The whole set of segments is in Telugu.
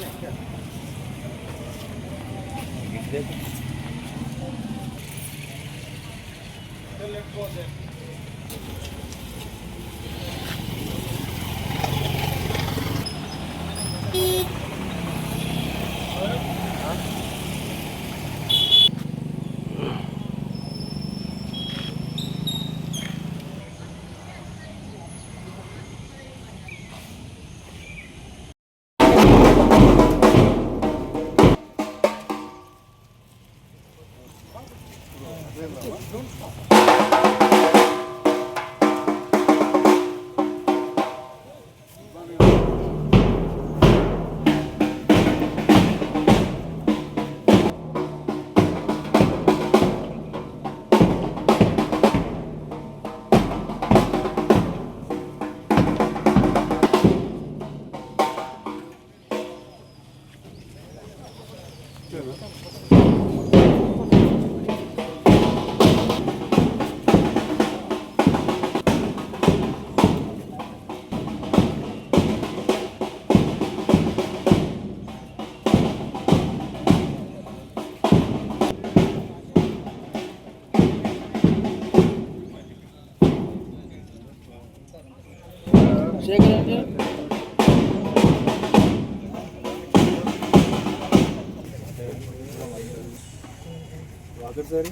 Let's go there. ఒకసారి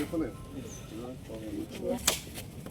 చెప్పలేదు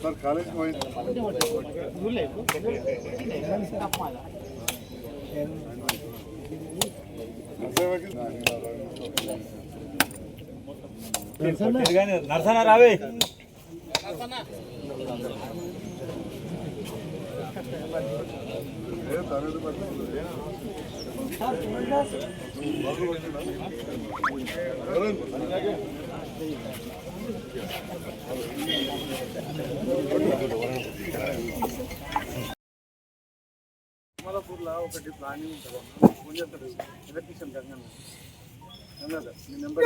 సార్ కాలేజ్ నరసన రావే ఏ తరగతి పట్ల తిరుమలపూర్లో ఒకటి ప్లానింగ్ ఉంటుంది ఫోన్ చేస్తాడు ఎలక్ట్రీషియన్ గంగన్న గంగాధర్ మీ నెంబర్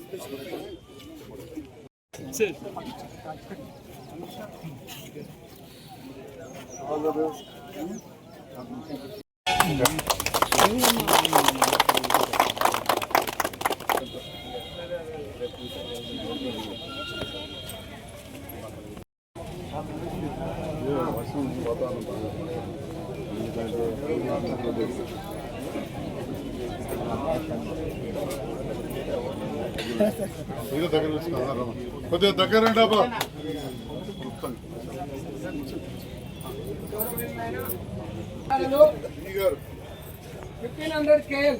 వాతావరణం బాగా ఎందుకంటే ఇది దగ్గర కొద్దిగా దగ్గర ఫిఫ్టీన్ హండ్రెడ్ కేఎల్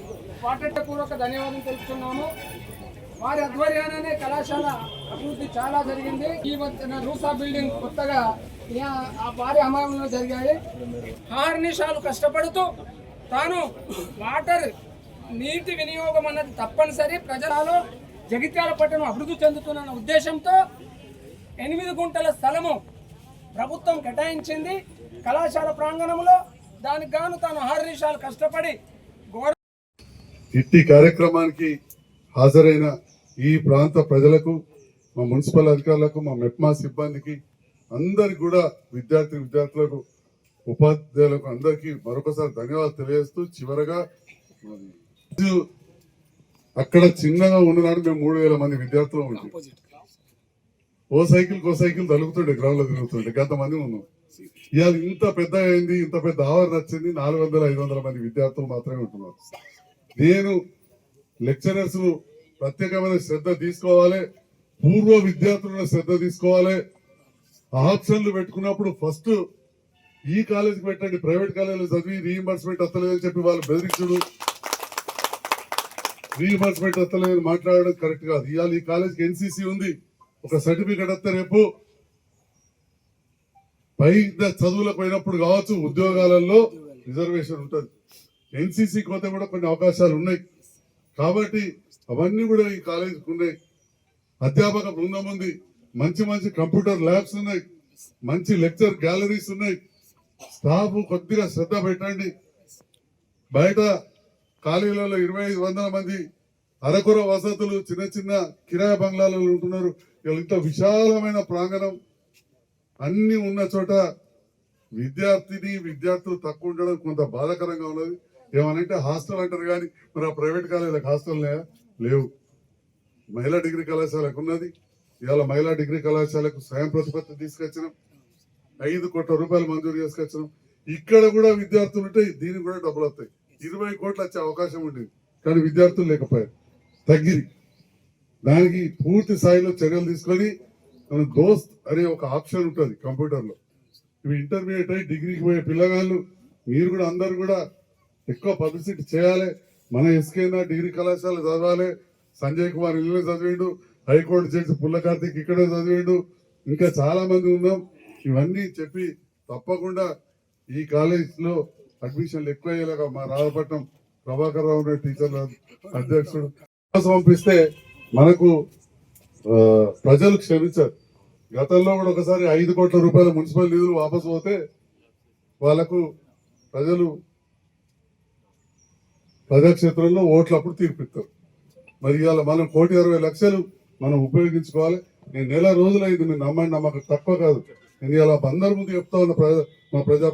పూర్వక ధన్యవాదాలు తెలుపుతున్నాము. వారి ఆధ్వర్యాననే కళాశాల అభివృద్ధి చాలా జరిగింది. ఈ రూసా బిల్డింగ్ కొత్తగా వారి హయాంలో జరిగాయి. హార్నిషాలు కష్టపడుతూ తాను వాటర్ నీటి వినియోగం అన్నది తప్పనిసరి ప్రజలలో జగిత్యాల పట్టణం అభివృద్ధి చెందుతున్న ఉద్దేశంతో ఎనిమిది గుంటల స్థలము ప్రభుత్వం కేటాయించింది. కళాశాల ప్రాంగణంలో దానికి గాను తాను ఆరు కష్టపడి ఇట్టి కార్యక్రమానికి హాజరైన ఈ ప్రాంత ప్రజలకు మా మున్సిపల్ అధికారులకు మా మెప్మా సిబ్బందికి అందరికి కూడా విద్యార్థి విద్యార్థులకు ఉపాధ్యాయులకు అందరికీ మరొకసారి ధన్యవాదాలు తెలియజేస్తూ చివరగా అక్కడ చిన్నగా ఉన్ననాడు మేము మూడు వేల మంది విద్యార్థులు ఉంటాం ఓ సైకిల్ కో సైకిల్ తలుగుతుండే గ్రౌండ్లో తిరుగుతుండే గత మంది ఉన్నాం. ఇవాళ ఇంత పెద్ద అయింది ఇంత పెద్ద ఆవరణ వచ్చింది నాలుగు వందల ఐదు వందల మంది విద్యార్థులు మాత్రమే ఉంటున్నారు. నేను లెక్చరర్స్ ప్రత్యేకమైన శ్రద్ధ తీసుకోవాలి పూర్వ విద్యార్థుల శ్రద్ధ తీసుకోవాలి. ఆప్షన్లు పెట్టుకున్నప్పుడు ఫస్ట్ ఈ కాలేజీకి పెట్టండి ప్రైవేట్ కాలేజీలో చదివి రీఎంబర్స్మెంట్ వస్తలేదని చెప్పి వాళ్ళు బెదిరించుడు. రీఎంబర్స్మెంట్ వస్తలేదని మాట్లాడడం కరెక్ట్ కాదు. ఇవాళ ఈ కాలేజీకి ఎన్సీసీ ఉంది. ఒక సర్టిఫికేట్ వస్తే రేపు. పై చదువులకు పోయినప్పుడు కావచ్చు ఉద్యోగాలలో రిజర్వేషన్ ఉంటుంది. ఎన్సీసీ కోత కూడా కొన్ని అవకాశాలు ఉన్నాయి. కాబట్టి అవన్నీ కూడా ఈ కాలేజీకి ఉన్నాయి. అధ్యాపక బృందం ఉంది. మంచి మంచి కంప్యూటర్ ల్యాబ్స్ ఉన్నాయి. మంచి లెక్చర్ గ్యాలరీస్ ఉన్నాయి. స్టాఫ్ కొద్దిగా శ్రద్ధ పెట్టండి. బయట ఖాళీలలో ఇరవై ఐదు వందల మంది అరకొర వసతులు చిన్న చిన్న కిరాయ బంగ్లాలలో ఉంటున్నారు. ఇంత విశాలమైన ప్రాంగణం అన్ని ఉన్న చోట విద్యార్థిని విద్యార్థులు తక్కువ ఉండడం కొంత బాధాకరంగా ఉన్నది. ఏమనంటే హాస్టల్ అంటారు కానీ మరి ఆ ప్రైవేట్ కాలేజీలకు హాస్టల్ లేవు. మహిళా డిగ్రీ కళాశాలకు ఉన్నది. ఇవాళ మహిళా డిగ్రీ కళాశాలకు స్వయం ప్రతిపత్తి తీసుకొచ్చినాం. ఐదు కోట్ల రూపాయలు మంజూరు చేసుకొచ్చినాం. ఇక్కడ కూడా విద్యార్థులు ఉంటే దీనికి కూడా డబ్బులు వస్తాయి. ఇరవై కోట్లు వచ్చే అవకాశం ఉండేది. కానీ విద్యార్థులు లేకపోయారు. తగ్గిరి దానికి పూర్తి స్థాయిలో చర్యలు తీసుకొని మన దోస్త్ అనే ఒక ఆప్షన్ ఉంటుంది కంప్యూటర్లో. ఇవి ఇంటర్మీడియట్ అయ్యి డిగ్రీకి పోయే పిల్లగాళ్ళు మీరు కూడా అందరు కూడా ఎక్కువ పబ్లిసిటీ చేయాలి. మన ఎస్కేనా డిగ్రీ కళాశాల చదవాలి. సంజయ్ కుమార్ ఇల్లు చదివిండు. హైకోర్టు జడ్జి పుల్ల కార్తీక్ ఇక్కడే చదివిండు. ఇంకా చాలా మంది ఉన్నాం. ఇవన్నీ చెప్పి తప్పకుండా ఈ కాలేజీలో అడ్మిషన్లు ఎక్కువ అయ్యేలాగా మా రాజపట్నం ప్రభాకర్ రావు టీచర్ల అధ్యక్షుడు పంపిస్తే మనకు ప్రజలు క్షమించారు. గతంలో కూడా ఒకసారి ఐదు కోట్ల రూపాయల మున్సిపల్ నిధులు వాపసు పోతే వాళ్ళకు ప్రజలు ప్రజాక్షేత్రంలో ఓట్లు అప్పుడు తీర్పిస్తారు. మరి ఇవాళ మనం కోటి అరవై లక్షలు మనం ఉపయోగించుకోవాలి. నేను నెల రోజులైంది మీరు నమ్మండి నమ్మకం తక్కువ కాదు. నేను ఇలా అందరి ముందు చెప్తా ఉన్న ప్రజ మా ప్రజా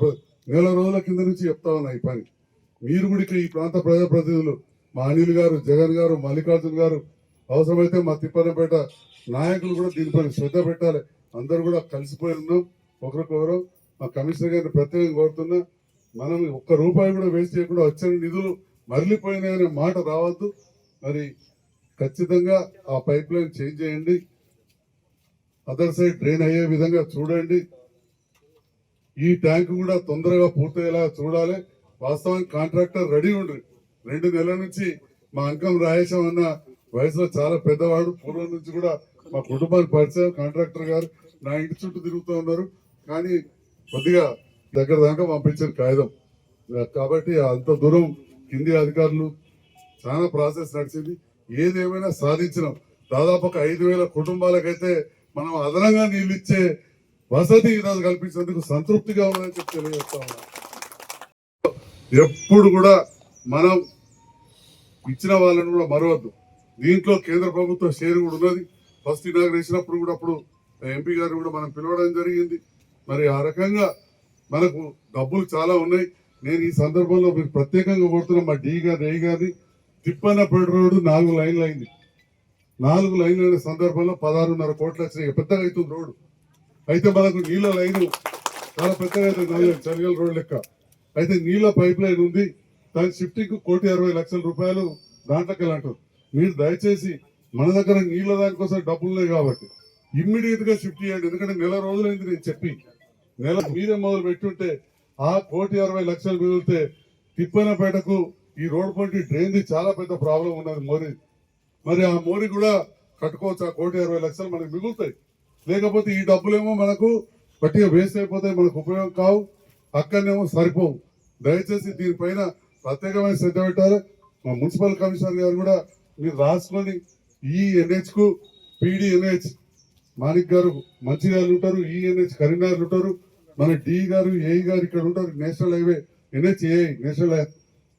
నెల రోజుల కింద నుంచి చెప్తా ఉన్నా ఈ పని. మీరు కూడా ఈ ప్రాంత ప్రజాప్రతినిధులు మా అనిల్ గారు జగన్ గారు మల్లికార్జున్ గారు అవసరమైతే మా తిప్పనపేట నాయకులు కూడా దీనిపైన శ్రద్ధ పెట్టాలి. అందరూ కూడా కలిసిపోయి ఉన్నాం. ఒకరికొకరు మా కమిషనర్ గారిని ప్రత్యేకంగా కోరుతున్నా మనం ఒక్క రూపాయి కూడా వేస్ట్ చేయకుండా వచ్చిన నిధులు మరలిపోయినాయనే మాట రావద్దు. మరి ఖచ్చితంగా ఆ పైప్ లైన్ చేంజ్ చేయండి. అదర్ సైడ్ డ్రైన్ అయ్యే విధంగా చూడండి. ఈ ట్యాంక్ కూడా తొందరగా పూర్తయ్యేలా చూడాలి. వాస్తవానికి కాంట్రాక్టర్ రెడీ ఉండ్రి. రెండు నెలల నుంచి మా అంకం రాయేశం అన్న వయసులో చాలా పెద్దవాడు. పూర్వం నుంచి కూడా మా కుటుంబానికి పరిచయం కాంట్రాక్టర్ గారు. నా ఇంటి చుట్టూ తిరుగుతూ ఉన్నారు. కానీ కొద్దిగా దగ్గర దాకా పంపించిన కాగితం. కాబట్టి అంత దూరం కింది అధికారులు చాలా ప్రాసెస్ నడిచింది. ఏదేమైనా సాధించినాం. దాదాపు ఒక ఐదు వేల కుటుంబాలకైతే మనం అదనంగా నీళ్ళు ఇచ్చే వసతి ఈరోజు కల్పించేందుకు సంతృప్తిగా ఉందని చెప్పి తెలియజేస్తా ఉన్నా. ఎప్పుడు కూడా మనం ఇచ్చిన వాళ్ళని కూడా మరవద్దు. దీంట్లో కేంద్ర ప్రభుత్వ షేర్ కూడా ఉన్నది. ఫస్ట్ ఇనాగ్రేషన్ అప్పుడు కూడా అప్పుడు ఎంపీ గారు కూడా మనం పిలవడం జరిగింది. మరి ఆ రకంగా మనకు డబ్బులు చాలా ఉన్నాయి. నేను ఈ సందర్భంలో మీరు ప్రత్యేకంగా కోరుతున్న మా డి గారు ఏ గారిని తిప్పన్నపేట రోడ్డు నాలుగు లైన్లు అయింది. నాలుగు లైన్లు అయిన సందర్భంలో పదహారున్నర కోట్లు వచ్చినాయి. పెద్దగా అవుతుంది రోడ్డు. అయితే మనకు నీళ్ళ లైన్ చాలా పెద్దగా చలిగల రోడ్ లెక్క. అయితే నీళ్ళ పైప్ లైన్ ఉంది దాని షిఫ్టింగ్ కోటి అరవై లక్షల రూపాయలు దాంట్లోకి అంటారు మీరు దయచేసి మన దగ్గర నీళ్ళ దానికోసం డబ్బులు ఉన్నాయి కాబట్టి ఇమ్మీడియట్గా షిఫ్ట్ చేయండి ఎందుకంటే నెల రోజులైంది నేను చెప్పి. నెల మీరే మొదలు పెట్టుంటే ఆ కోటి అరవై లక్షలు మిగిలితే తిప్పనపేటకు ఈ రోడ్ పంటి డ్రైన్ది చాలా పెద్ద ప్రాబ్లం ఉన్నది మోరీ. మరి ఆ మోరీ కూడా కట్టుకోవచ్చు ఆ కోటి అరవై లక్షలు మనకు మిగులుతాయి. లేకపోతే ఈ డబ్బులేమో మనకు గట్టిగా వేస్ట్ అయిపోతాయి మనకు ఉపయోగం కావు అక్కడనేమో సరిపోవు. దయచేసి దీనిపైన ప్రత్యేకమైన శ్రద్ధ పెట్టాలి. మా మున్సిపల్ కమిషనర్ గారు కూడా మీరు రాసుకొని ఈ ఎన్హెచ్కు పీడిఎన్హెచ్ మాణిక్ గారు మంచిర్యాలు ఉంటారు ఈఎన్హెచ్ కరీంనగర్ ఉంటారు మన డి గారు ఏఈ గారు ఇక్కడ ఉంటారు national highway NH AI national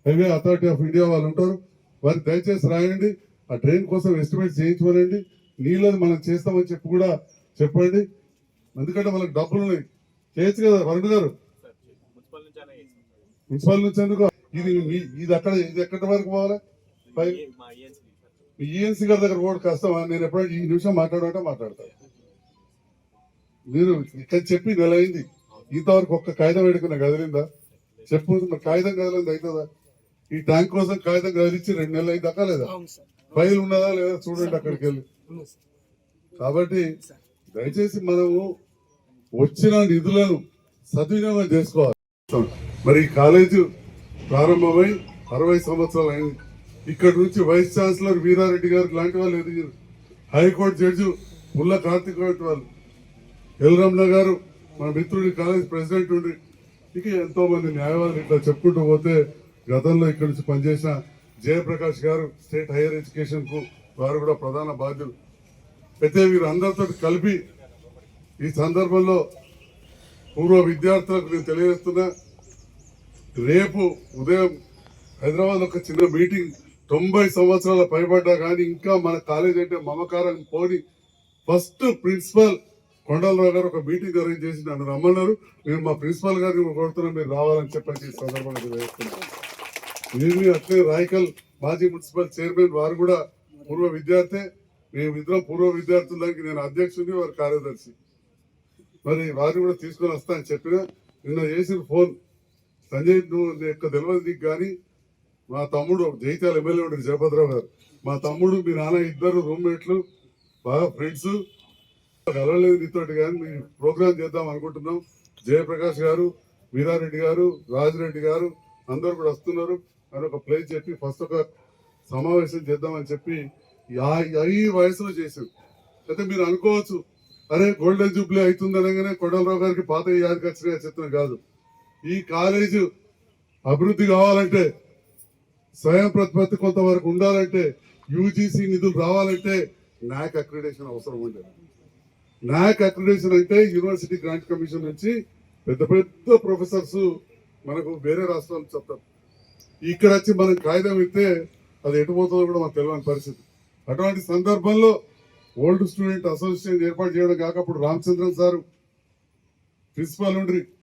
highway authority of India వాళ్ళు ఉంటారు. వారికి దయచేసి రాయండి. ఆ ట్రైన్ కోసం ఎస్టిమేట్ చేయించుకోనండి నీళ్ళని మనం చేస్తామని చెప్పి కూడా చెప్పండి. ఎందుకంటే మనకు డబ్బులు ఉన్నాయి. చేయొచ్చు కదా వరుణ్ గారు? మున్సిపల్ నుంచి ఎందుకు? ఇది ఇది అక్కడ ఇది ఎక్కడి వరకు పోవాలి? ఈఎన్సీ గారి దగ్గర ఓటు కష్టమా నేను ఎప్పుడైనా ఈ నిమిషం మాట్లాడాలంటే మాట్లాడతాను మీరు ఇక్కడ చెప్పి నెల అయింది. ఇంతవరకు ఒక్క కాగితం పెట్టుకున్న కదిలిందా? చెప్పు మరి కాగితం కదలింది అవుతుందా? ఈ ట్యాంక్ కోసం కాగితం కదిలించి రెండు నెలలు అయింది దక్కలేదా ఫైల్ ఉన్నదా లేదా? చూడండి అక్కడికి వెళ్ళి. కాబట్టి దయచేసి మనము వచ్చిన నిధులను సద్వినియోగం చేసుకోవాలి. మరి ఈ కాలేజీ ప్రారంభమై అరవై సంవత్సరాలు అయింది. ఇక్కడ నుంచి వైస్ ఛాన్సలర్ వీరారెడ్డి గారు లాంటి వాళ్ళు ఎదిగారు. హైకోర్టు జడ్జి పుల్ల కార్తిక్ లాంటి వాళ్ళు. ఎల్రమణ గారు మన మిత్రుడి కాలేజ్ ప్రెసిడెంట్ ఉండి. ఇక ఎంతో మంది న్యాయవాదులు ఇట్లా చెప్పుకుంటూ పోతే గతంలో ఇక్కడ నుంచి పనిచేసిన జయప్రకాష్ గారు స్టేట్ హైయర్ ఎడ్యుకేషన్కు వారు కూడా ప్రధాన బాధ్యులు. అయితే వీరందరితో కలిపి ఈ సందర్భంలో పూర్వ విద్యార్థులకు నేను తెలియజేస్తున్నా రేపు ఉదయం హైదరాబాద్ ఒక చిన్న మీటింగ్ తొంభై సంవత్సరాల పైబడ్డా కానీ ఇంకా మన కాలేజ్ అంటే మమకారం పోని ఫస్ట్ ప్రిన్సిపల్ కొండలరావు గారు ఒక మీటింగ్ అరేంజ్ చేసి నన్ను రమ్మన్నారు. నేను మా ప్రిన్సిపల్ గారిని కోరుతున్నా మీరు రావాలని చెప్పేసి ఈ సందర్భంగా తెలియజేస్తున్నాను అట్లే రాయకల్ మాజీ మున్సిపల్ చైర్మన్ వారు కూడా పూర్వ విద్యార్థి. మేము ఇద్దరం పూర్వ విద్యార్థుల దానికి నేను అధ్యక్షుడిని వారు కార్యదర్శి. మరి వారిని కూడా తీసుకొని వస్తా అని చెప్పిన నిన్న చేసిన ఫోన్. సంజయ్ నువ్వు నీ యొక్క తెలియదు నీకు కానీ మా తమ్ముడు జైత్యాల ఎమ్మెల్యే ఉండే జయభద్రరావు గారు. మా తమ్ముడు మీ నాన్న ఇద్దరు రూమ్మేట్లు బాగా ఫ్రెండ్స్ కలవలేదు నీతోటి కానీ మేము ప్రోగ్రామ్ చేద్దాం అనుకుంటున్నాం. జయప్రకాష్ గారు వీరారెడ్డి గారు రాజిరెడ్డి గారు అందరు కూడా వస్తున్నారు. అని ఒక ప్లేస్ చెప్పి ఫస్ట్ ఒక సమావేశం చేద్దామని చెప్పి ఈ వయసులో చేశారు. అయితే మీరు అనుకోవచ్చు అరే గోల్డెన్ జూబ్లీ అవుతుంది అనగానే కొండలరావు గారికి పాత యాదికి వచ్చిన చిత్రం కాదు. ఈ కాలేజు అభివృద్ధి కావాలంటే స్వయం ప్రతిపత్తి కొంతవరకు ఉండాలంటే యూజీసీ నిధులు రావాలంటే నాక్ అక్రిడేషన్ అవసరం ఉండేది నాక్ అక్రిడేషన్ అంటే యూనివర్సిటీ గ్రాంట్ కమిషన్ నుంచి పెద్ద పెద్ద ప్రొఫెసర్స్ మనకు వేరే రాష్ట్రాలు చెప్తారు. ఇక్కడ వచ్చి మనం కాగితం ఇస్తే అది ఎటు పోతుందో కూడా మనకు తెలియని పరిస్థితి. అటువంటి సందర్భంలో ఓల్డ్ స్టూడెంట్ అసోసియేషన్ ఏర్పాటు చేయడం కాక అప్పుడు రామచంద్రన్ సారు ప్రిన్సిపాల్ ఉండ్రి.